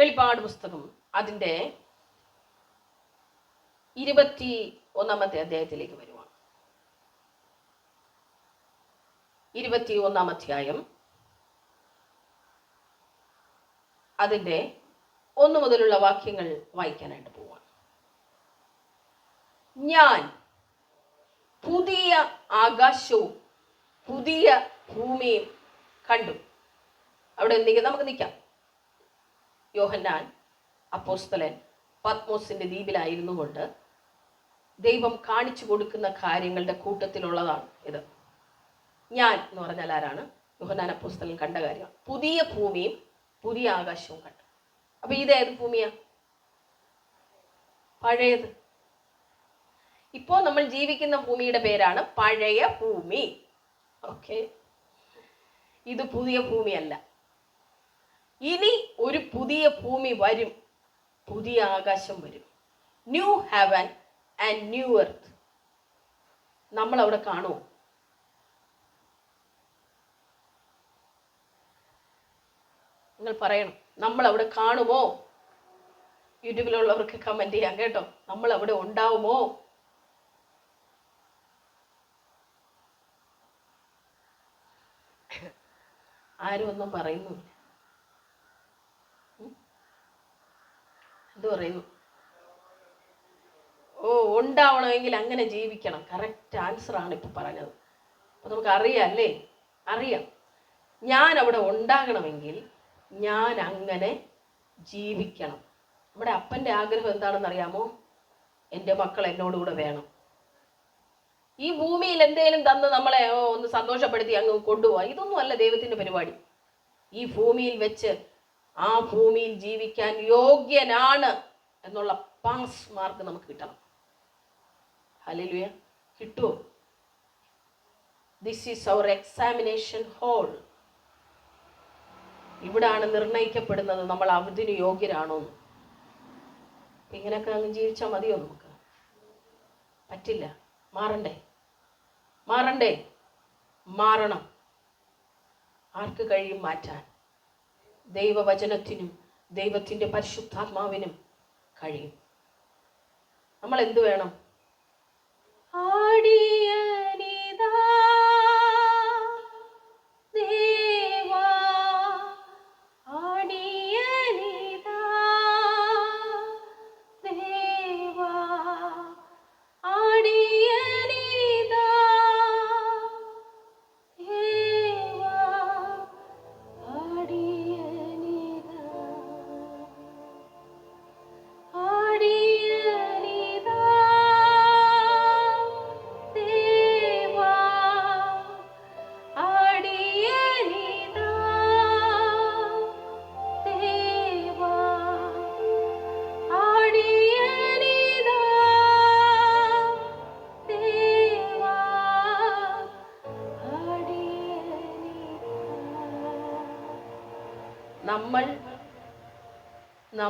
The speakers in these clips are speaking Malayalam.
വെളിപ്പാട് പുസ്തകം അതിന്റെ ഇരുപത്തി ഒന്നാമത്തെ അധ്യായത്തിലേക്ക് വരുവാണ്. ഇരുപത്തി ഒന്നാം അധ്യായം അതിന്റെ ഒന്ന് മുതലുള്ള വാക്യങ്ങൾ വായിക്കാനായിട്ട് പോവാണ്. ഞാൻ പുതിയ ആകാശവും പുതിയ ഭൂമിയും കണ്ടു. അവിടെ എന്തെങ്കിലും നമുക്ക് നിൽക്കാം. യോഹന്നാൻ അപ്പോസ്തലൻ പത്മോസിന്റെ ദ്വീപിലായിരുന്നു കൊണ്ട് ദൈവം കാണിച്ചു കൊടുക്കുന്ന കാര്യങ്ങളുടെ കൂട്ടത്തിലുള്ളതാണ് ഇത്. ഞാൻ എന്ന് പറഞ്ഞാൽ ആരാണ്? യോഹന്നാൻ അപ്പോസ്തലൻ കണ്ട കാര്യമാണ്. പുതിയ ഭൂമിയും പുതിയ ആകാശവും കണ്ടു. അപ്പൊ ഇതേത് ഭൂമിയാണ് ഭൂമിയാ? പഴയത്. ഇപ്പോൾ നമ്മൾ ജീവിക്കുന്ന ഭൂമിയുടെ പേരാണ് പഴയ ഭൂമി. ഓക്കെ ഇത് പുതിയ ഭൂമിയല്ല. ഇനി ഒരു പുതിയ ഭൂമി വരും. പുതിയ ആകാശം വരും. New heaven and new earth നമ്മൾ അവിടെ കാണുമോ നിങ്ങൾ പറയണം നമ്മൾ അവിടെ കാണുമോ? യൂട്യൂബിലുള്ളവർക്ക് കമന്റ് ചെയ്യാം കേട്ടോ. നമ്മൾ അവിടെ ഉണ്ടാവുമോ? ആരും ഒന്നും പറയുന്നില്ല. എന്ത് പറയുന്നു. ഓ ഉണ്ടാവണമെങ്കിൽ അങ്ങനെ ജീവിക്കണം. കറക്റ്റ് ആൻസർ ആണ് ഇപ്പൊ പറഞ്ഞത്. അപ്പോൾ നമുക്ക് അറിയാം. അല്ലേ അറിയാം ഞാൻ അവിടെ ഉണ്ടാകണമെങ്കിൽ ഞാൻ അങ്ങനെ ജീവിക്കണം. നമ്മുടെ അപ്പന്റെ ആഗ്രഹം എന്താണെന്ന് അറിയാമോ? എന്റെ മക്കൾ എന്നോടുകൂടെ വേണം. ഈ ഭൂമിയിൽ എന്തെങ്കിലും തന്ന് നമ്മളെ ഒന്ന് സന്തോഷപ്പെടുത്തി അങ്ങ് കൊണ്ടുപോവാ. ഇതൊന്നും അല്ല ദൈവത്തിന്റെ പരിപാടി. ഈ ഭൂമിയിൽ വെച്ച് ആ ഭൂമിയിൽ ജീവിക്കാൻ യോഗ്യനാണ് എന്നുള്ള പാസ് മാർക്ക് നമുക്ക് കിട്ടണം. ഹലിലുയ കിട്ടുമോ this is our examination hall ഇവിടാണ് നിർണയിക്കപ്പെടുന്നത് നമ്മൾ അവധിന് യോഗ്യരാണോ? ഇങ്ങനെയൊക്കെ അങ്ങ് ജീവിച്ചാൽ മതിയോ നമുക്ക്? പറ്റില്ല. മാറണ്ടേ? മാറണ്ടേ? മാറണം. ആർക്ക് കഴിയും മാറ്റാൻ? ദൈവവചനത്തിനും ദൈവത്തിന്റെ പരിശുദ്ധാത്മാവിനും കഴിയും. നമ്മൾ എന്തു വേണം? ആടിയനിതാ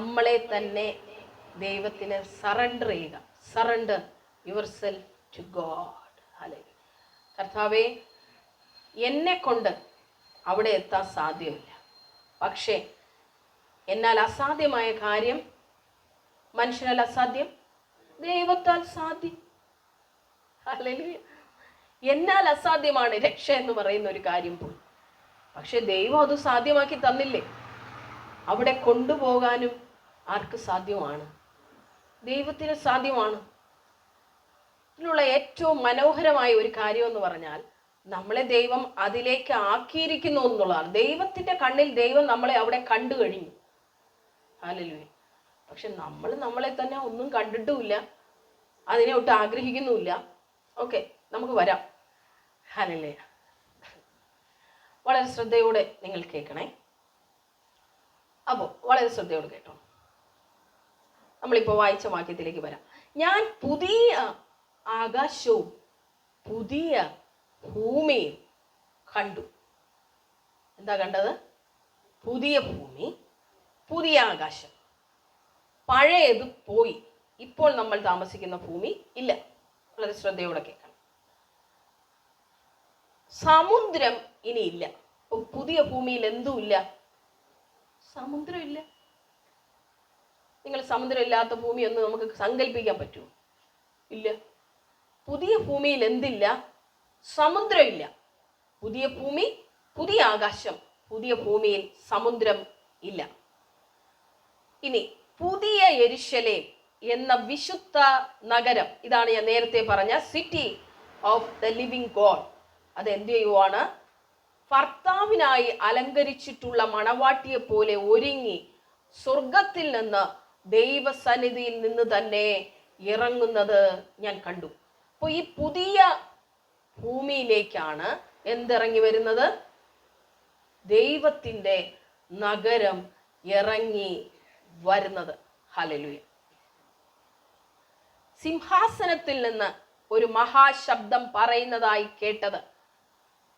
നമ്മളെ തന്നെ ദൈവത്തിന് സറണ്ടർ ചെയ്യുക. Surrender your self to God അല്ലെ കർത്താവെ എന്നെ കൊണ്ട് അവിടെ എത്താൻ സാധ്യമല്ല. പക്ഷേ എന്നാൽ അസാധ്യമായ കാര്യം മനുഷ്യനാൽ അസാധ്യം. ദൈവത്താൽ സാധ്യം. അല്ലെങ്കിൽ എന്നാൽ അസാധ്യമാണ് രക്ഷ എന്ന് പറയുന്ന ഒരു കാര്യം പോയി പക്ഷെ ദൈവം അത് സാധ്യമാക്കി തന്നില്ലേ? അവിടെ കൊണ്ടുപോകാനും ആർക്ക് സാധ്യമാണ്? ദൈവത്തിന് സാധ്യമാണ്. ഇതിലുള്ള ഏറ്റവും മനോഹരമായ ഒരു കാര്യം എന്ന് പറഞ്ഞാൽ നമ്മളെ ദൈവം അതിലേക്ക് ആക്കിയിരിക്കുന്നു എന്നുള്ളതാണ്. ദൈവത്തിന്റെ കണ്ണിൽ ദൈവം നമ്മളെ അവിടെ കണ്ടു കഴിഞ്ഞു. ഹാലലുവേ പക്ഷെ നമ്മൾ നമ്മളെ തന്നെ ഒന്നും കണ്ടിട്ടുമില്ല. അതിനെ ഒട്ട് ആഗ്രഹിക്കുന്നുമില്ല. ഓക്കെ നമുക്ക് വരാം. ഹാലല്ലേ വളരെ ശ്രദ്ധയോടെ നിങ്ങൾ കേൾക്കണേ. അപ്പോൾ വളരെ ശ്രദ്ധയോടെ കേട്ടോ നമ്മളിപ്പോൾ വായിച്ച വാക്യത്തിലേക്ക് വരാം. ഞാൻ പുതിയ ആകാശവും പുതിയ ഭൂമിയും കണ്ടു. എന്താ കണ്ടത്? പുതിയ ഭൂമി പുതിയ ആകാശം. പഴയത് പോയി. ഇപ്പോൾ നമ്മൾ താമസിക്കുന്ന ഭൂമി ഇല്ല. വളരെ ശ്രദ്ധയോടെ കേൾക്കണം. സമുദ്രം ഇനിയില്ല പുതിയ ഭൂമിയിൽ എന്തുമില്ല സമുദ്രമില്ല സമുദ്രമില്ലാത്ത ഭൂമി ഒന്ന് നമുക്ക് സങ്കല്പിക്കാൻ പറ്റുമോ? ഇല്ല. പുതിയ ഭൂമിയിൽ എന്തില്ല? സമുദ്രമില്ല. പുതിയ ഭൂമി പുതിയ ആകാശം പുതിയ ഭൂമിയിൽ സമുദ്രം ഇല്ല. ഇനി പുതിയ എരിശലേം എന്ന വിശുദ്ധ നഗരം ഇതാണ് ഞാൻ നേരത്തെ പറഞ്ഞ city of the living God അത് എന്ത് ചെയ്യുവാണ്? ഭർത്താവിനായി അലങ്കരിച്ചിട്ടുള്ള മണവാട്ടിയെ പോലെ ഒരുങ്ങി സ്വർഗത്തിൽ നിന്ന് ദൈവസന്നിധിയിൽ നിന്ന് തന്നെ ഇറങ്ങുന്നത് ഞാൻ കണ്ടു. അപ്പോൾ ഈ പുതിയ ഭൂമിയിലേക്കാണ് എന്തിറങ്ങി വരുന്നത്? ദൈവത്തിന്റെ നഗരം ഇറങ്ങി വരുന്നത്. ഹലലുയ സിംഹാസനത്തിൽ നിന്ന് ഒരു മഹാശബ്ദം പറയുന്നതായി കേട്ടത്.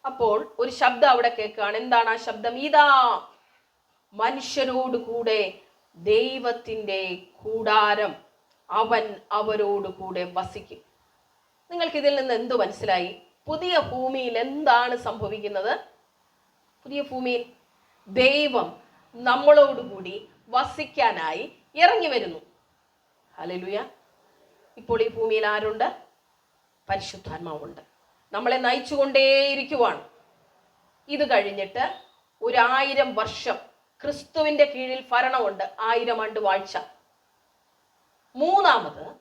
അപ്പോൾ ഒരു ശബ്ദം അവിടെ കേൾക്കുകയാണ്. എന്താണ് ആ ശബ്ദം? ഇതാ മനുഷ്യരോട് കൂടെ ദൈവത്തിന്റെ കൂടാരം അവൻ അവരോട് കൂടെ വസിക്കും. നിങ്ങൾക്ക് ഇതിൽ നിന്ന് എന്തു മനസ്സിലായി? പുതിയ ഭൂമിയിൽ എന്താണ് സംഭവിക്കുന്നത്? പുതിയ ഭൂമിയിൽ ദൈവം നമ്മളോടുകൂടി വസിക്കാനായി ഇറങ്ങി വരുന്നു. ഹലലുയ ഇപ്പോൾ ഈ ഭൂമിയിൽ ആരുണ്ട്? പരിശുദ്ധാത്മാവുണ്ട്. നമ്മളെ നയിച്ചുകൊണ്ടേയിരിക്കുവാണ്. ഇത് കഴിഞ്ഞിട്ട് ഒരായിരം വർഷം ക്രിസ്തുവിന്റെ കീഴിൽ ഭരണമുണ്ട്. ആയിരം ആണ്ട് വാഴ്ച. മൂന്നാമത്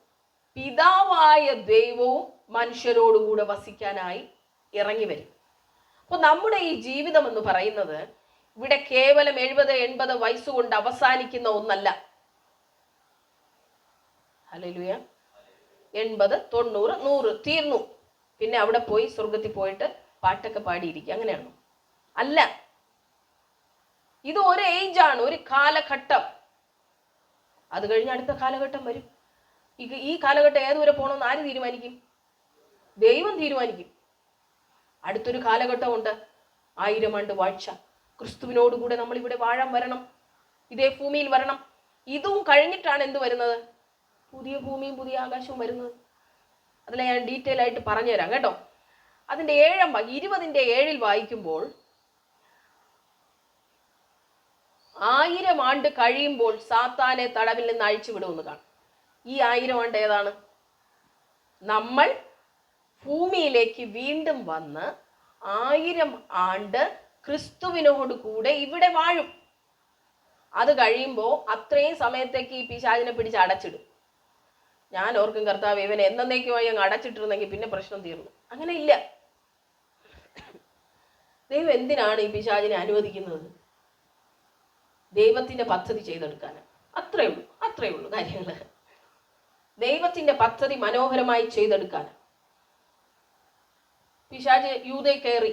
പിതാവായ ദൈവവും മനുഷ്യരോടുകൂടെ വസിക്കാനായി ഇറങ്ങി വരും. അപ്പോൾ നമ്മുടെ ഈ ജീവിതം എന്ന് പറയുന്നത് ഇവിടെ കേവലം എഴുപത് എൺപത് വയസ്സുകൊണ്ട് അവസാനിക്കുന്ന ഒന്നല്ല. ഹല്ലേലൂയ. എൺപത് തൊണ്ണൂറ് നൂറ് തീർന്നു. പിന്നെ അവിടെ പോയി സ്വർഗത്തിൽ പോയിട്ട് പാട്ടൊക്കെ പാടിയിരിക്കുക. അങ്ങനെയാണോ? അല്ല. ഇത് ഒരു ഏജ് ആണ് ഒരു കാലഘട്ടം. അത് കഴിഞ്ഞ് അടുത്ത കാലഘട്ടം വരും. ഈ കാലഘട്ടം ഏതുവരെ പോകണമെന്ന് ആര് തീരുമാനിക്കും? ദൈവം തീരുമാനിക്കും. അടുത്തൊരു കാലഘട്ടമുണ്ട്. ആയിരം ആണ്ട് വാഴ്ച. ക്രിസ്തുവിനോടുകൂടെ നമ്മൾ ഇവിടെ വാഴാൻ വരണം. ഇതേ ഭൂമിയിൽ വരണം. ഇതും കഴിഞ്ഞിട്ടാണ് എന്ത് വരുന്നത്? പുതിയ ഭൂമിയും പുതിയ ആകാശവും വരുന്നത്. അതിൽ ഞാൻ ഡീറ്റെയിൽ ആയിട്ട് പറഞ്ഞുതരാം കേട്ടോ. അതിന്റെ ഏഴാം ഇരുപതിന്റെ ഏഴിൽ വായിക്കുമ്പോൾ ആയിരം ആണ്ട് കഴിയുമ്പോൾ സാത്താനെ തടവിൽ നിന്ന് അഴിച്ചു വിടുമെന്ന് കാണും. ഈ ആയിരം ആണ്ട് ഏതാണ്? നമ്മൾ ഭൂമിയിലേക്ക് വീണ്ടും വന്ന് ആയിരം ആണ്ട് ക്രിസ്തുവിനോട് കൂടെ ഇവിടെ വാഴും. അത് കഴിയുമ്പോൾ അത്രയും സമയത്തേക്ക് ഈ പിശാചിനെ പിടിച്ച് അടച്ചിടും. ഞാൻ ഓർക്കും കർത്താവ് ഇവൻ എന്നേക്കുമായി അങ്ങ് അടച്ചിട്ടിരുന്നെങ്കിൽ പിന്നെ പ്രശ്നം തീർന്നു. അങ്ങനെ ഇല്ല. ദൈവം എന്തിനാണ് ഈ പിശാചിനെ അനുവദിക്കുന്നത്? ദൈവത്തിന്റെ പദ്ധതി ചെയ്തെടുക്കാൻ. അത്രയേ ഉള്ളൂ അത്രയേ ഉള്ളൂ കാര്യങ്ങൾ ദൈവത്തിന്റെ പദ്ധതി മനോഹരമായി ചെയ്തെടുക്കാൻ. പിശാജ് യൂതേ കയറി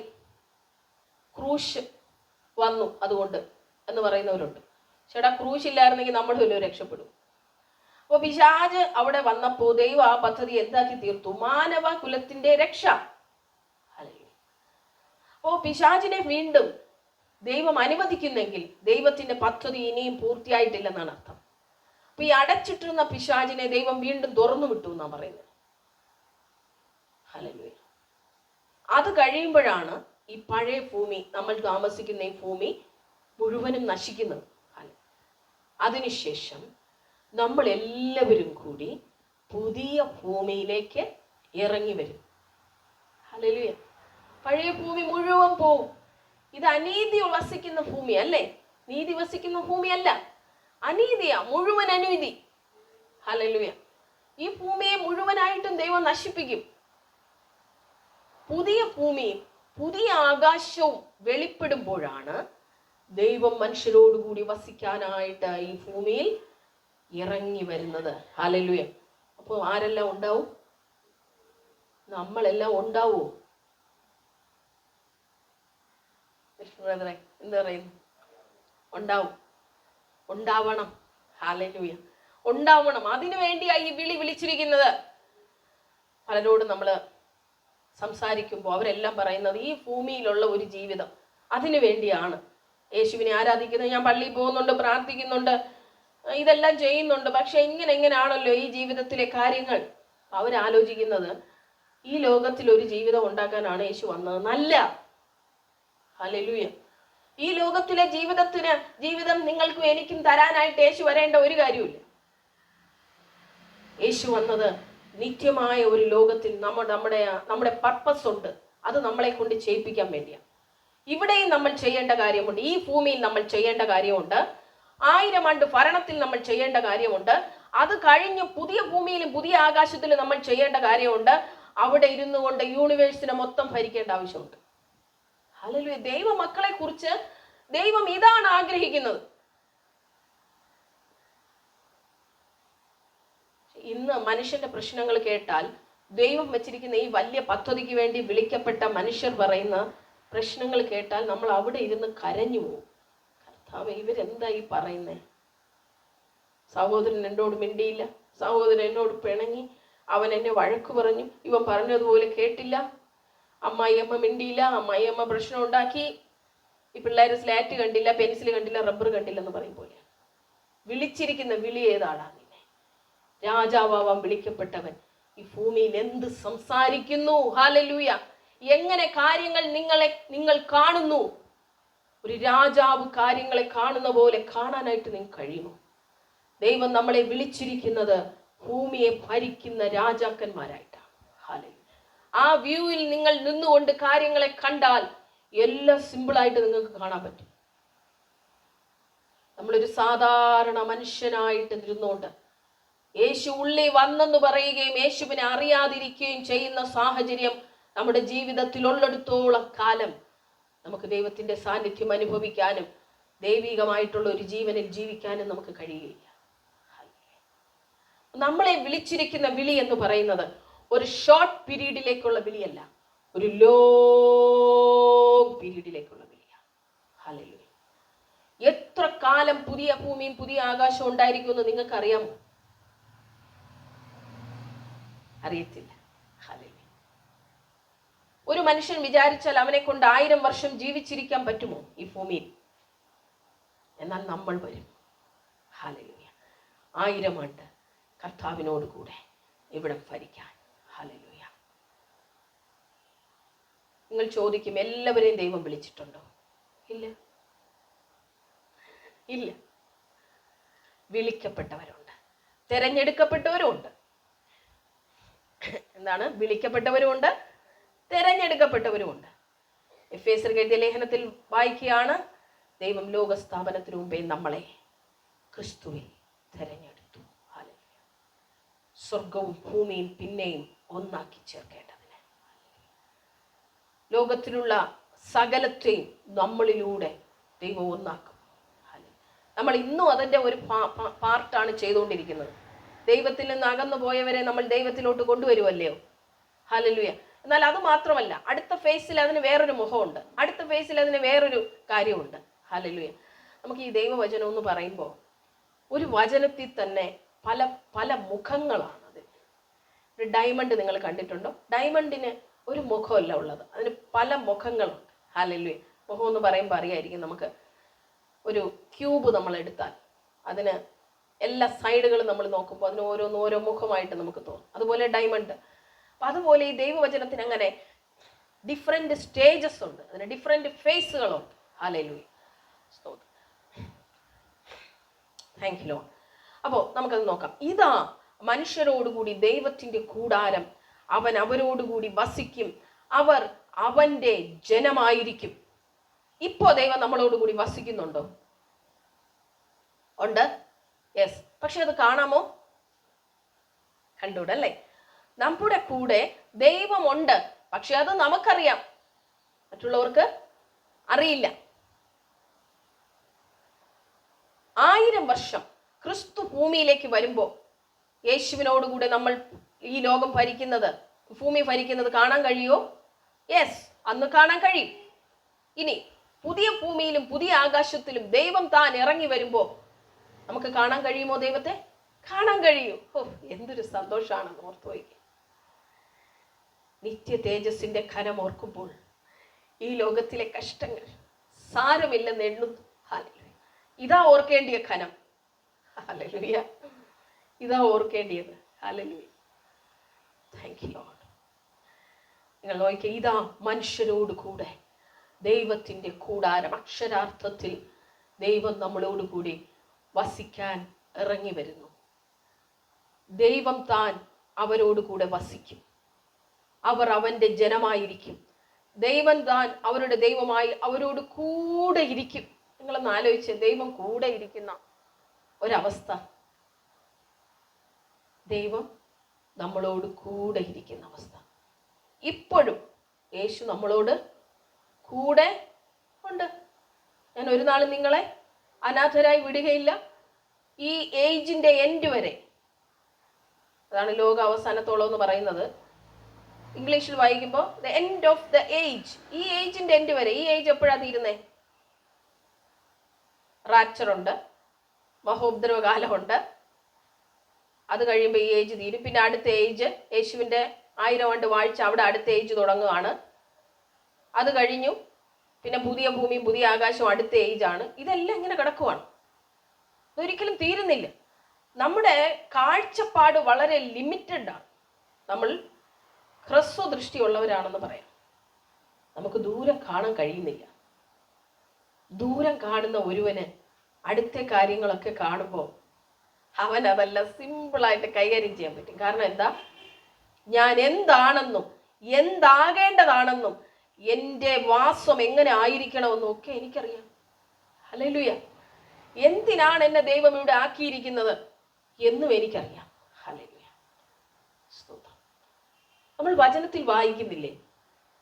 ക്രൂശ് വന്നു അതുകൊണ്ട് എന്ന് പറയുന്നവരുണ്ട്. ചേട്ടാ ക്രൂശ് ഇല്ലായിരുന്നെങ്കിൽ നമ്മൾ വല്ലതും രക്ഷപ്പെടും. അപ്പോൾ പിശാജ് അവിടെ വന്നപ്പോൾ ദൈവം ആ പദ്ധതി എന്താക്കി തീർത്തു? മാനവ കുലത്തിന്റെ രക്ഷ അപ്പോൾ പിശാജിനെ വീണ്ടും ദൈവം അനുവദിക്കുന്നെങ്കിൽ ദൈവത്തിന്റെ പദ്ധതി ഇനിയും പൂർത്തിയായിട്ടില്ലെന്നാണ് അർത്ഥം. അപ്പൊ ഈ അടച്ചിട്ടിരുന്ന പിശാചിനെ ദൈവം വീണ്ടും തുറന്നു വിട്ടു എന്നാണ് പറയുന്നത്. അത് കഴിയുമ്പോഴാണ് ഈ പഴയ ഭൂമി നമ്മൾ താമസിക്കുന്ന ഈ ഭൂമി മുഴുവനും നശിക്കുന്നത്. അതിനുശേഷം നമ്മൾ എല്ലാവരും കൂടി പുതിയ ഭൂമിയിലേക്ക് ഇറങ്ങി വരും. പഴയ ഭൂമി മുഴുവൻ പോവും. ഇത് അനീതി വസിക്കുന്ന ഭൂമി അല്ലേ നീതി വസിക്കുന്ന ഭൂമിയല്ല. അനീതിയാ മുഴുവൻ അനീതി. ഹലലുയ ഈ ഭൂമിയെ മുഴുവനായിട്ടും ദൈവം നശിപ്പിക്കും. പുതിയ ഭൂമിയും പുതിയ ആകാശവും വെളിപ്പെടുമ്പോഴാണ് ദൈവം മനുഷ്യരോടുകൂടി വസിക്കാനായിട്ട് ഈ ഭൂമിയിൽ ഇറങ്ങി വരുന്നത്. ഹലലുയ അപ്പോൾ ആരെല്ലാം ഉണ്ടാവും? നമ്മളെല്ലാം ഉണ്ടാവോ ബ്രദറെ എന്താ പറയുന്നു? ഉണ്ടാവും. ഉണ്ടാവണം. ഹാലലൂയ ഉണ്ടാവണം. അതിനു വേണ്ടിയായി ഈ വിളി വിളിച്ചിരിക്കുന്നത്. പലരോടും നമ്മൾ സംസാരിക്കുമ്പോൾ അവരെല്ലാം പറയുന്നത് ഈ ഭൂമിയിലുള്ള ഒരു ജീവിതം അതിനു വേണ്ടിയാണ്. യേശുവിനെ ആരാധിക്കുന്നത് ഞാൻ പള്ളിയിൽ പോകുന്നുണ്ട് പ്രാർത്ഥിക്കുന്നുണ്ട് ഇതെല്ലാം ചെയ്യുന്നുണ്ട്. പക്ഷെ ഇങ്ങനെ എങ്ങനെയാണല്ലോ ഈ ജീവിതത്തിലെ കാര്യങ്ങൾ? അവരാലോചിക്കുന്നത് ഈ ലോകത്തിൽ ഒരു ജീവിതം ഉണ്ടാക്കാനാണ് യേശു വന്നത്. നല്ല ഹല്ലേലൂയ. ഈ ലോകത്തിലെ ജീവിതത്തിന് ജീവിതം നിങ്ങൾക്കും എനിക്കും തരാനായിട്ട് യേശു വരേണ്ട ഒരു കാര്യമില്ല യേശു വന്നത് നിത്യമായ ഒരു ലോകത്തിൽ നമ്മൾ നമ്മുടെ നമ്മുടെ പർപ്പസ് ഉണ്ട്. അത് നമ്മളെ കൊണ്ട് ചെയ്യിപ്പിക്കാൻ വേണ്ടിയാണ് ഇവിടെയും നമ്മൾ ചെയ്യേണ്ട കാര്യമുണ്ട്. ഈ ഭൂമിയിൽ നമ്മൾ ചെയ്യേണ്ട കാര്യമുണ്ട്. ആയിരം ആണ്ട് ഭരണത്തിൽ നമ്മൾ ചെയ്യേണ്ട കാര്യമുണ്ട്. അത് കഴിഞ്ഞ് പുതിയ ഭൂമിയിലും പുതിയ ആകാശത്തിലും നമ്മൾ ചെയ്യേണ്ട കാര്യമുണ്ട്. അവിടെ ഇരുന്നു കൊണ്ട് യൂണിവേഴ്സിനെ മൊത്തം ഭരിക്കേണ്ട ആവശ്യമുണ്ട്. ഹല്ലേലൂയ. ദൈവ മക്കളെ കുറിച്ച് ദൈവം ഇതാണ് ആഗ്രഹിക്കുന്നത്. ഇന്ന് മനുഷ്യന്റെ പ്രശ്നങ്ങൾ കേട്ടാൽ ദൈവം വെച്ചിരിക്കുന്ന ഈ വലിയ പദ്ധതിക്ക് വേണ്ടി വിളിക്കപ്പെട്ട മനുഷ്യർ പറയുന്ന പ്രശ്നങ്ങൾ കേട്ടാൽ നമ്മൾ അവിടെ ഇരുന്ന് കരഞ്ഞു പോകും. കർത്താവ് ഇവരെന്താ ഈ പറയുന്നേ? സഹോദരൻ എന്നോട് മിണ്ടിയില്ല. സഹോദരൻ എന്നോട് പിണങ്ങി. അവൻ എന്നെ വഴക്ക് പറഞ്ഞു. ഇവൻ പറഞ്ഞതുപോലെ കേട്ടില്ല. അമ്മായിയമ്മ മിണ്ടിയില്ല അമ്മായിയമ്മ പ്രശ്നം ഉണ്ടാക്കി. ഈ പിള്ളേർ സ്ലാറ്റ് കണ്ടില്ല പെൻസിൽ കണ്ടില്ല റബ്ബർ കണ്ടില്ല എന്ന് പറയും പോലെ. വിളിച്ചിരിക്കുന്ന വിളി ഏതാടാ നിന്നെ രാജാവാൻ വിളിക്കപ്പെട്ടവൻ ഈ ഭൂമിയിൽ എന്ത് സംസാരിക്കുന്നു? ഹാലലൂയ എങ്ങനെ കാര്യങ്ങൾ നിങ്ങളെ നിങ്ങൾ കാണുന്നു? ഒരു രാജാവ് കാര്യങ്ങളെ കാണുന്ന പോലെ കാണാനായിട്ട് നിങ്ങൾക്ക് കഴിയുമോ? ദൈവം നമ്മളെ വിളിച്ചിരിക്കുന്നത് ഭൂമിയെ ഭരിക്കുന്ന രാജാക്കന്മാരായിട്ടാണ്. ഹാലലൂയ ആ വ്യൂവിൽ നിങ്ങൾ നിന്നുകൊണ്ട് കാര്യങ്ങളെ കണ്ടാൽ എല്ലാം സിമ്പിളായിട്ട് നിങ്ങൾക്ക് കാണാൻ പറ്റും. നമ്മളൊരു സാധാരണ മനുഷ്യനായിട്ട് ഇരുന്നുകൊണ്ട് യേശു ഉള്ളി വന്നെന്ന് പറയുകയും യേശുവിനെ അറിയാതിരിക്കുകയും ചെയ്യുന്ന സാഹചര്യം നമ്മുടെ ജീവിതത്തിൽ ഉള്ളിടത്തോളം കാലം നമുക്ക് ദൈവത്തിന്റെ സാന്നിധ്യം അനുഭവിക്കാനും ദൈവികമായിട്ടുള്ള ഒരു ജീവനിൽ ജീവിക്കാനും നമുക്ക് കഴിയുകയില്ല. നമ്മളെ വിളിച്ചിരിക്കുന്ന വിളി എന്ന് പറയുന്നത് ഒരു ഷോർട്ട് പീരീഡിലേക്കുള്ള വിളിയല്ല. ഒരു ലോങ് പീരീഡിലേക്കുള്ള വിളിയാണ് എത്ര കാലം പുതിയ ഭൂമിയും പുതിയ ആകാശവും ഉണ്ടായിരിക്കുമെന്ന് നിങ്ങൾക്ക് അറിയാമോ അറിയത്തില്ല ഒരു മനുഷ്യൻ വിചാരിച്ചാൽ അവനെ കൊണ്ട് ആയിരം വർഷം ജീവിച്ചിരിക്കാൻ പറ്റുമോ ഈ ഭൂമിയിൽ? എന്നാൽ നമ്മൾ വരും. ഹല്ലേലൂയ ആയിരം ആണ്ട് കർത്താവിനോട് കൂടെ ഇവിടെ ഭരിക്കാൻ. ഹല്ലേലൂയ നിങ്ങൾ ചോദിക്കും എല്ലാവരെയും ദൈവം വിളിച്ചിട്ടുണ്ടോ? ഇല്ല. ഇല്ല. വിളിക്കപ്പെട്ടവരുണ്ട്. തിരഞ്ഞെടുക്കപ്പെട്ടവരുണ്ട് എന്താണ്? വിളിക്കപ്പെട്ടവരുമുണ്ട്. തിരഞ്ഞെടുക്കപ്പെട്ടവരുമുണ്ട്. എഫ് എസ് എഴുതിയ ലേഖനത്തിൽ വായിക്കുകയാണ് ദൈവം ലോകസ്ഥാപനത്തിനു മുമ്പേ നമ്മളെ ക്രിസ്തുവിൽ തിരഞ്ഞെടുത്തു. സ്വർഗവും ഭൂമിയും പിന്നെയും ഒന്നാക്കി ചേർക്കേണ്ടതിന്. ലോകത്തിലുള്ള സകലത്തെയും നമ്മളിലൂടെ ദൈവം ഒന്നാക്കും. നമ്മൾ ഇന്നും അതിന്റെ ഒരു പാർട്ടാണ് ചെയ്തുകൊണ്ടിരിക്കുന്നത്. ദൈവത്തിൽ നിന്ന് അകന്നു പോയവരെ നമ്മൾ ദൈവത്തിലോട്ട് കൊണ്ടുവരുമല്ലയോ ഹലലുയ എന്നാൽ അത് മാത്രമല്ല അടുത്ത ഫേസിൽ അതിന് വേറൊരു മുഖമുണ്ട്. അടുത്ത ഫേസിൽ അതിന് വേറൊരു കാര്യമുണ്ട്. ഹലലുയ നമുക്ക് ഈ ദൈവവചനം എന്ന് പറയുമ്പോൾ ഒരു വചനത്തിൽ തന്നെ പല പല മുഖങ്ങളാണ് ഒരു ഡയമണ്ട് നിങ്ങൾ കണ്ടിട്ടുണ്ടോ? ഡയമണ്ടിന് ഒരു മുഖമല്ല ഉള്ളത്. അതിന് പല മുഖങ്ങളുണ്ട്. ഹാലല്ലേ മുഖം എന്ന് പറയുമ്പോൾ അറിയായിരിക്കും നമുക്ക് ഒരു ക്യൂബ് നമ്മൾ എടുത്താൽ. അതിന് എല്ലാ സൈഡുകളും നമ്മൾ നോക്കുമ്പോൾ അതിന് ഓരോന്ന് ഓരോ മുഖമായിട്ട് നമുക്ക് തോന്നും. അതുപോലെ ഡയമണ്ട് അപ്പം അതുപോലെ ഈ ദൈവവചനത്തിന് അങ്ങനെ ഡിഫറെന്റ് സ്റ്റേജസ് ഉണ്ട്. അതിന് ഡിഫറെന്റ് ഫേസുകളുണ്ട് ഹാലലൂയ താങ്ക് യു ലോ അപ്പോൾ നമുക്കത് നോക്കാം. ഇതാ മനുഷ്യരോടുകൂടി ദൈവത്തിന്റെ കൂടാരം അവൻ അവരോടുകൂടി വസിക്കും. അവർ അവന്റെ ജനമായിരിക്കും. ഇപ്പോൾ ദൈവം നമ്മളോടുകൂടി വസിക്കുന്നുണ്ടോ? ഉണ്ട്. യെസ് പക്ഷെ അത് കാണാമോ? കണ്ടൂടല്ലേ നമ്മുടെ കൂടെ ദൈവമുണ്ട്. പക്ഷെ അത് നമുക്കറിയാം. മറ്റുള്ളവർക്ക് അറിയില്ല. ആയിരം വർഷം ക്രിസ്തു ഭൂമിയിലേക്ക് വരുമ്പോൾ യേശുവിനോടുകൂടെ നമ്മൾ ഈ ലോകം ഭരിക്കുന്നത് ഭൂമി ഭരിക്കുന്നത് കാണാൻ കഴിയുമോ? യെസ് അന്ന് കാണാൻ കഴിയും. ഇനി പുതിയ ഭൂമിയിലും പുതിയ ആകാശത്തിലും ദൈവം താൻ ഇറങ്ങി വരുമ്പോൾ നമുക്ക് കാണാൻ കഴിയുമോ ദൈവത്തെ? കാണാൻ കഴിയും. ഓ എന്തൊരു സന്തോഷമാണ് ഓർത്തുപോയി നിത്യ തേജസ്സിന്റെ ഖനം ഓർക്കുമ്പോൾ ഈ ലോകത്തിലെ കഷ്ടങ്ങൾ സാരമില്ലെന്ന് എണ്ണുന്നു. ഇതാ ഓർക്കേണ്ടിയ ഖനം ഹാലലുയ ഇതാ ഓർക്കേണ്ടിയത്. അല്ലെങ്കിൽ താങ്ക് യു ലോഡ് നിങ്ങൾ നോക്കിയ ഇതാ മനുഷ്യരോട് കൂടെ ദൈവത്തിന്റെ കൂടാരം അക്ഷരാർത്ഥത്തിൽ ദൈവം നമ്മളോട് കൂടി വസിക്കാൻ ഇറങ്ങി വരുന്നു. ദൈവം താൻ അവരോട് കൂടെ വസിക്കും. അവർ അവന്റെ ജനമായിരിക്കും. ദൈവം താൻ അവരുടെ ദൈവമായി അവരോട് കൂടെ ഇരിക്കും. നിങ്ങളൊന്ന് ആലോചിച്ച് ദൈവം കൂടെ ഇരിക്കുന്ന ഒരവസ്ഥ ദൈവം നമ്മളോട് കൂടെ ഇരിക്കുന്ന അവസ്ഥ. ഇപ്പോഴും യേശു നമ്മളോട് കൂടെ ഉണ്ട്. ഞാൻ ഒരു നാളും നിങ്ങളെ അനാഥരായി വിടുകയില്ല. ഈ ഏജിന്റെ എൻഡ് വരെ. അതാണ് ലോക അവസാനത്തോളം എന്ന് പറയുന്നത്. ഇംഗ്ലീഷിൽ വായിക്കുമ്പോൾ the end of the age ഈ ഏജിന്റെ എൻഡ് വരെ. ഈ ഏജ് എപ്പോഴാണ് തീരുന്നേ? റാപ്ചർ ഉണ്ട്. മഹോപദ്രവകാലമുണ്ട്. അത് കഴിയുമ്പോൾ ഈ ഏജ് തീരും. പിന്നെ അടുത്ത ഏജ് യേശുവിന്റെ ആയിരം ആണ്ട് വാഴ്ച അവിടെ അടുത്ത ഏജ് തുടങ്ങുകയാണ് അത് കഴിഞ്ഞു. പിന്നെ പുതിയ ഭൂമിയും പുതിയ ആകാശവും അടുത്ത ഏജ് ആണ്. ഇതെല്ലാം ഇങ്ങനെ കിടക്കുവാണ്. ഇതൊരിക്കലും തീരുന്നില്ല. നമ്മുടെ കാഴ്ചപ്പാട് വളരെ ലിമിറ്റഡ് ആണ്. നമ്മൾ ഹ്രസ്വ ദൃഷ്ടിയുള്ളവരാണെന്ന് പറയാം. നമുക്ക് ദൂരം കാണാൻ കഴിയുന്നില്ല. ദൂരം കാണുന്ന ഒരുവന് അടുത്ത കാര്യങ്ങളൊക്കെ കാണുമ്പോൾ അവൻ അതെല്ലാം സിമ്പിളായിട്ട് കൈകാര്യം ചെയ്യാൻ പറ്റും. കാരണം എന്താ? ഞാൻ എന്താണെന്നും എന്താകേണ്ടതാണെന്നും എന്റെ വാസം എങ്ങനെ ആയിരിക്കണമെന്നും ഒക്കെ എനിക്കറിയാം. ഹല്ലേലൂയ. എന്തിനാണ് എന്നെ ദൈവം ഇവിടെ ആക്കിയിരിക്കുന്നത് എന്നും എനിക്കറിയാം. സ്തോത്രം. നമ്മൾ വചനത്തിൽ വായിക്കുന്നില്ലേ?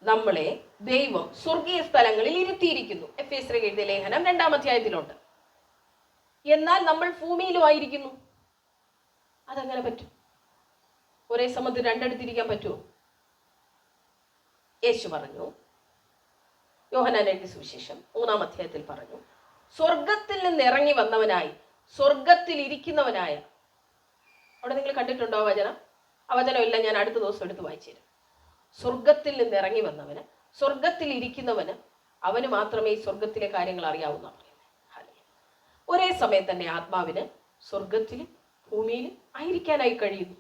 നമ്മളെ ദൈവം സ്വർഗീയ സ്ഥലങ്ങളിൽ ഇരുത്തിയിരിക്കുന്നു. എഫ് എസ് ലേഖനം രണ്ടാം അധ്യായത്തിലുണ്ട് എന്നാൽ നമ്മൾ ഭൂമിയിലും ആയിരിക്കുന്നു. അതങ്ങനെ പറ്റും. ഒരേ സമയത്ത് രണ്ടെടുത്തിരിക്കാൻ പറ്റുമോ? യേശു പറഞ്ഞു യോഹനാൻ സുവിശേഷം മൂന്നാം അധ്യായത്തിൽ പറഞ്ഞു സ്വർഗത്തിൽ നിന്ന് ഇറങ്ങി വന്നവനായി സ്വർഗത്തിൽ ഇരിക്കുന്നവനായ അവിടെ നിങ്ങൾ കണ്ടിട്ടുണ്ടോ വചനം? ആ വചനം ഇല്ല ഞാൻ അടുത്ത ദിവസം എടുത്ത് വായിച്ചു തരാം. സ്വർഗത്തിൽ നിന്ന് ഇറങ്ങി വന്നവന് സ്വർഗത്തിൽ ഇരിക്കുന്നവന് അവന് മാത്രമേ ഈ സ്വർഗത്തിലെ കാര്യങ്ങൾ അറിയാവുന്ന പറയുന്നത്. ഒരേ സമയം തന്നെ ആത്മാവിന് സ്വർഗത്തിലും ഭൂമിയിലും ആയിരിക്കാനായി കഴിയുന്നു.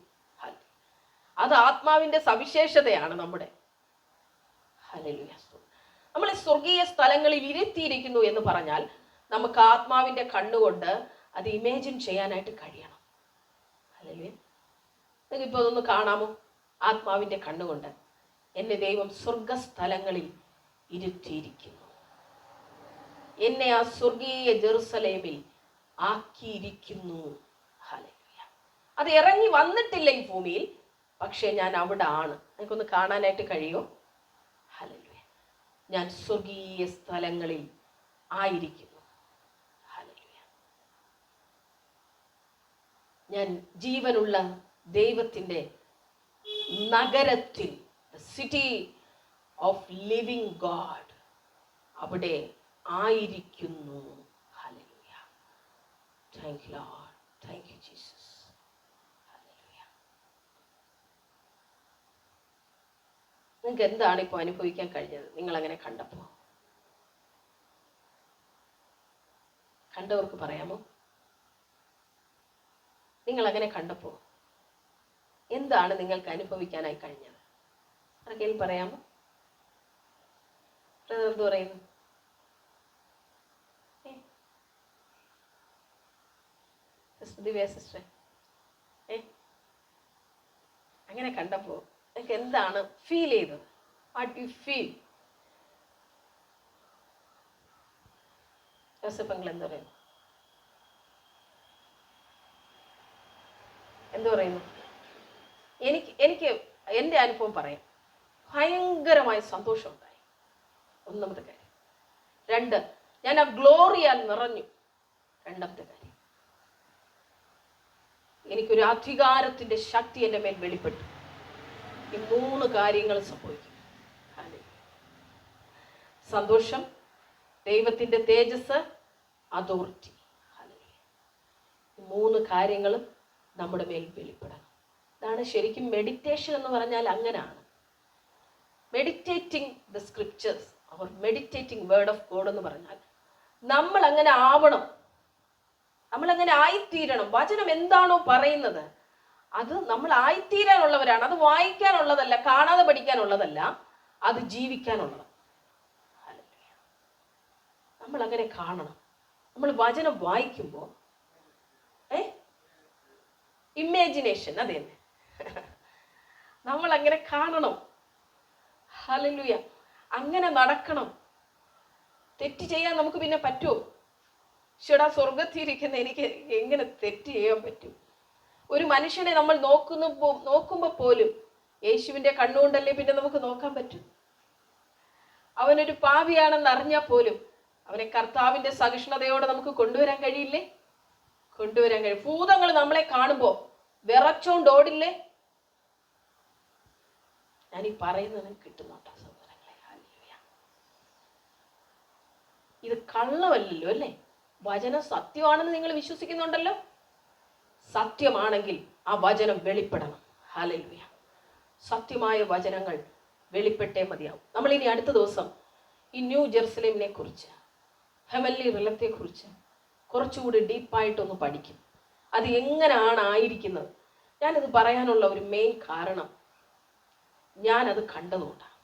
അത് ആത്മാവിന്റെ സവിശേഷതയാണ് നമ്മുടെ. നമ്മൾ സ്വർഗീയ സ്ഥലങ്ങളിൽ ഇരുത്തിയിരിക്കുന്നു എന്ന് പറഞ്ഞാൽ നമുക്ക് ആത്മാവിന്റെ കണ്ണുകൊണ്ട് അത് ഇമേജിൻ ചെയ്യാനായിട്ട് കഴിയണം ഹല്ലേലൂയ. നിങ്ങൾക്കിപ്പോൾ അതൊന്ന് കാണാമോ ആത്മാവിന്റെ കണ്ണുകൊണ്ട് എന്നെ ദൈവം സ്വർഗസ്ഥലങ്ങളിൽ ഇരുത്തിയിരിക്കുന്നു എന്നെ ആ സ്വർഗീയ ജെറുസലേമിൽ ആക്കിയിരിക്കുന്നു. അത് ഇറങ്ങി വന്നിട്ടില്ല ഈ ഭൂമിയിൽ. പക്ഷേ ഞാൻ അവിടെ ആണ് എനിക്കൊന്ന് കാണാനായിട്ട് കഴിയുമോ ഹലലുയ ഞാൻ സ്വർഗീയ സ്ഥലങ്ങളിൽ ആയിരിക്കുന്നു. ഹലലുയ ഞാൻ ജീവനുള്ള ദൈവത്തിന്റെ നഗരത്തിൽ സിറ്റി ഓഫ് ലിവിങ് ഗാഡ് അവിടെ ആയിരിക്കുന്നു. Hallelujah thank you Lord thank you Jesus നിങ്ങൾക്ക് എന്താണ് ഇപ്പോൾ അനുഭവിക്കാൻ കഴിഞ്ഞത്? നിങ്ങൾ അങ്ങനെ കണ്ടപ്പോൾ കണ്ടവർക്ക് പറയാമോ? നിങ്ങൾ അങ്ങനെ കണ്ടപ്പോൾ എന്താണ് നിങ്ങൾക്ക് അനുഭവിക്കാനായി കഴിഞ്ഞത്? ആർക്കെങ്കിലും പറയാമോ? എന്ത് പറയുന്നു? ദിവ്യ ഏ? അങ്ങനെ കണ്ടപ്പോൾ നിങ്ങൾക്ക് എന്താണ് ഫീൽ ചെയ്തത്? What you feel Joseph uncle എന്ത് പറയുന്നു? പറയുന്നു? എനിക്ക് എനിക്ക് എന്റെ അനുഭവം പറയാം. ഭയങ്കരമായ സന്തോഷമുണ്ടായി. ഒന്നാമത്തെ കാര്യം. രണ്ട് ഞാൻ ആ ഗ്ലോറിയാൽ നിറഞ്ഞു. രണ്ടാമത്തെ കാര്യം. എനിക്കൊരു അധികാരത്തിന്റെ ശക്തി എന്റെ മേൽ വെളിപ്പെട്ടു. ഈ മൂന്ന് കാര്യങ്ങൾ സംഭവിക്കും. സന്തോഷം ദൈവത്തിന്റെ തേജസ് അതോറിറ്റി. മൂന്ന് കാര്യങ്ങളും നമ്മുടെ മേൽ വെളിപ്പെടണം. ഇതാണ് ശരിക്കും മെഡിറ്റേഷൻ എന്ന് പറഞ്ഞാൽ അങ്ങനെയാണ് മെഡിറ്റേറ്റിംഗ് ദ സ്ക്രിപ്റ്റേഴ്സ് അവർ മെഡിറ്റേറ്റിംഗ് വേർഡ് ഓഫ് ഗോഡ് എന്ന് പറഞ്ഞാൽ നമ്മൾ അങ്ങനെ ആവണം. നമ്മൾ അങ്ങനെ ആയിത്തീരണം. വചനം എന്താണോ പറയുന്നത് അത് നമ്മൾ ആയിത്തീരാനുള്ളവരാണ്. അത് വായിക്കാനുള്ളതല്ല കാണാതെ പഠിക്കാനുള്ളതല്ല അത് ജീവിക്കാനുള്ളതാണ് ഹല്ലേലൂയ. നമ്മൾ അങ്ങനെ കാണണം. നമ്മൾ വചനം വായിക്കുമ്പോൾ ഏ? ഇമാജിനേഷൻ അത്. നമ്മൾ അങ്ങനെ കാണണം. ഹലലുയ അങ്ങനെ നടക്കണം. തെറ്റ് ചെയ്യാൻ നമുക്ക് പിന്നെ പറ്റുമോ ചേടാ സ്വർഗത്തിരിക്കുന്ന എനിക്ക് എങ്ങനെ തെറ്റ് ചെയ്യാൻ പറ്റും? ഒരു മനുഷ്യനെ നമ്മൾ നോക്കുന്ന നോക്കുമ്പോൾ പോലും യേശുവിന്റെ കണ്ണുകൊണ്ടല്ലേ പിന്നെ നമുക്ക് നോക്കാൻ പറ്റും? അവനൊരു പാവിയാണെന്ന് അറിഞ്ഞാൽ പോലും അവനെ കർത്താവിന്റെ സഹിഷ്ണുതയോടെ നമുക്ക് കൊണ്ടുവരാൻ കഴിയില്ലേ? കൊണ്ടുവരാൻ കഴിയും. ഭൂതങ്ങൾ നമ്മളെ കാണുമ്പോൾ വിറച്ചോണ്ട് ഓടില്ലേ? ഞാൻ ഈ പറയുന്നത് കിട്ടുന്നുണ്ടോ സഹോദരങ്ങളെ. ഇത് കള്ളമല്ലല്ലോ അല്ലേ? വചനം സത്യമാണെന്ന് നിങ്ങൾ വിശ്വസിക്കുന്നുണ്ടല്ലോ? സത്യമാണെങ്കിൽ ആ വചനം വെളിപ്പെടണം. ഹാലലുയ സത്യമായ വചനങ്ങൾ വെളിപ്പെട്ടേ മതിയാവും. നമ്മൾ ഇനി അടുത്ത ദിവസം ഈ ന്യൂ ജെറുസലേമിനെ കുറിച്ച് ഹെമല്ലി റിലത്തെ കുറിച്ച് കുറച്ചുകൂടി ഡീപ്പായിട്ടൊന്ന് പഠിക്കും. അത് എങ്ങനെയാണ് ആയിരിക്കുന്നത്? ഞാനത് പറയാനുള്ള ഒരു മെയിൻ കാരണം ഞാനത് കണ്ടതുകൊണ്ടാണ്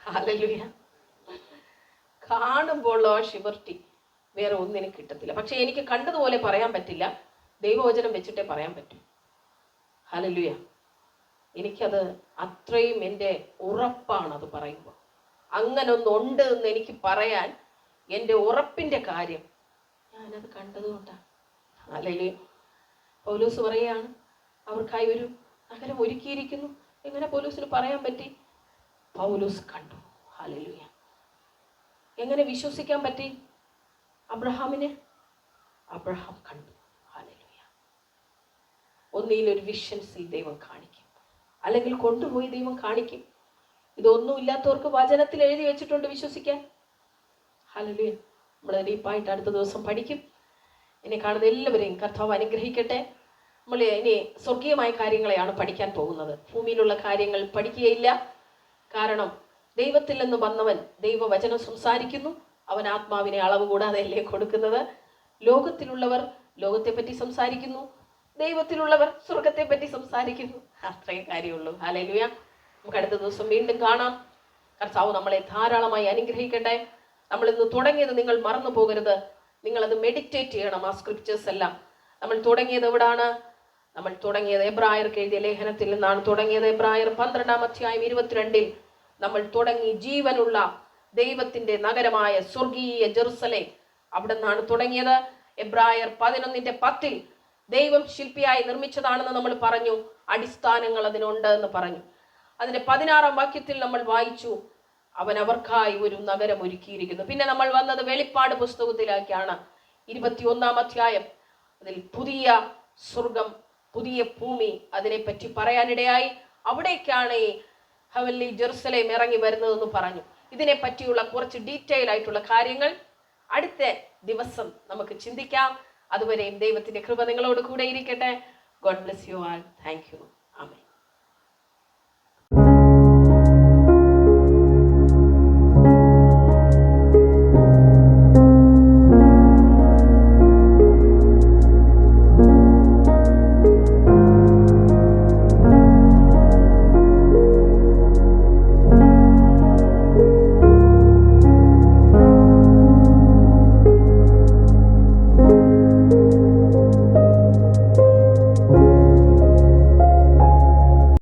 ഹലലുയ കാണുമ്പോൾ ആ ഷിവർട്ടി വേറെ ഒന്നിനും കിട്ടത്തില്ല. പക്ഷെ എനിക്ക് കണ്ടതുപോലെ പറയാൻ പറ്റില്ല. ദൈവവചനം വെച്ചിട്ടേ പറയാൻ പറ്റൂ. ഹലലുയ എനിക്കത് അത്രയും എന്റെ ഉറപ്പാണ് അത് പറയുമ്പോൾ. അങ്ങനെ ഒന്നുണ്ട് എന്ന് എനിക്ക് പറയാൻ എന്റെ ഉറപ്പിന്റെ കാര്യം ഞാനത് കണ്ടതുകൊണ്ടാണ് അല്ലെങ്കിൽ പോലീസ് പറയുകയാണ് അവർക്കായി ഒരു നഗരം ഒരുക്കിയിരിക്കുന്നു. എങ്ങനെ പോലീസിന് പറയാൻ പറ്റി? പൗലൂസ് കണ്ടു. ഹലലുയ എങ്ങനെ വിശ്വസിക്കാൻ പറ്റി? അബ്രഹാമിന്? അബ്രഹാം കണ്ടു. ഒന്നിയിൽ ഒരു വിഷൻസിൽ ദൈവം കാണിക്കും. അല്ലെങ്കിൽ കൊണ്ടുപോയി ദൈവം കാണിക്കും. ഇതൊന്നും ഇല്ലാത്തവർക്ക് വചനത്തിൽ എഴുതി വെച്ചിട്ടുണ്ട് വിശ്വസിക്കാൻ. ഹല്ലേലൂയ നമ്മൾ ഡീപ്പായിട്ട് അടുത്ത ദിവസം പഠിക്കും. എന്നെ കാണുന്ന എല്ലാവരെയും കർത്താവ് അനുഗ്രഹിക്കട്ടെ. നമ്മൾ ഇനി സ്വർഗീയമായ കാര്യങ്ങളെയാണ് പഠിക്കാൻ പോകുന്നത്. ഭൂമിയിലുള്ള കാര്യങ്ങൾ പഠിക്കുകയില്ല. കാരണം ദൈവത്തിൽ നിന്ന് വന്നവൻ ദൈവവചനം സംസാരിക്കുന്നു. അവൻ ആത്മാവിനെ അളവ് കൂടാതെ അല്ലേ കൊടുക്കുന്നത്? ലോകത്തിലുള്ളവർ ലോകത്തെപ്പറ്റി സംസാരിക്കുന്നു. ദൈവത്തിലുള്ളവർ സ്വർഗത്തെ പറ്റി സംസാരിക്കുന്നു. അത്രയും കാര്യമുള്ളൂ. ഹാലലുയ നമുക്ക് അടുത്ത ദിവസം വീണ്ടും കാണാം. കർത്താവ് നമ്മളെ ധാരാളമായി അനുഗ്രഹിക്കട്ടെ. നമ്മൾ ഇന്ന് തുടങ്ങിയത് നിങ്ങൾ മറന്നു പോകരുത്. നിങ്ങളത് മെഡിറ്റേറ്റ് ചെയ്യണം ആ സ്ക്രിപ്റ്റേഴ്സ് എല്ലാം. നമ്മൾ തുടങ്ങിയത് എവിടാണ്? നമ്മൾ തുടങ്ങിയത് എബ്രായർക്ക് എഴുതിയ ലേഖനത്തിൽ നിന്നാണ്. തുടങ്ങിയത് എബ്രായർ പന്ത്രണ്ടാം അധ്യായം ഇരുപത്തിരണ്ടിൽ. നമ്മൾ തുടങ്ങി ജീവനുള്ള ദൈവത്തിന്റെ നഗരമായ സ്വർഗീയ ജെറുസലേം. അവിടെ നിന്നാണ് തുടങ്ങിയത്? എബ്രായർ പതിനൊന്നിന്റെ പത്തിൽ ദൈവം ശില്പിയായി നിർമ്മിച്ചതാണെന്ന് നമ്മൾ പറഞ്ഞു. അടിസ്ഥാനങ്ങൾ അതിനുണ്ട് എന്ന് പറഞ്ഞു. അതിന്റെ പതിനാറാം വാക്യത്തിൽ നമ്മൾ വായിച്ചു അവൻ അവർക്കായി ഒരു നഗരം ഒരുക്കിയിരിക്കുന്നു. പിന്നെ നമ്മൾ വന്നത് വെളിപ്പാട് പുസ്തകത്തിലേക്കാണ്. ഇരുപത്തിയൊന്നാം അധ്യായം. അതിൽ പുതിയ സ്വർഗം പുതിയ ഭൂമി അതിനെപ്പറ്റി പറയാനിടയായി. അവിടേക്കാണ് ഈ ഹവല്ലി ജെറുസലേം ഇറങ്ങി വരുന്നതെന്ന് പറഞ്ഞു. ഇതിനെ പറ്റിയുള്ള കുറച്ച് ഡീറ്റെയിൽ ആയിട്ടുള്ള കാര്യങ്ങൾ അടുത്ത ദിവസം നമുക്ക് ചിന്തിക്കാം. അതുവരെയും ദൈവത്തിന്റെ കൃപ നിങ്ങളോട് കൂടെ ഇരിക്കട്ടെ. God bless you all thank you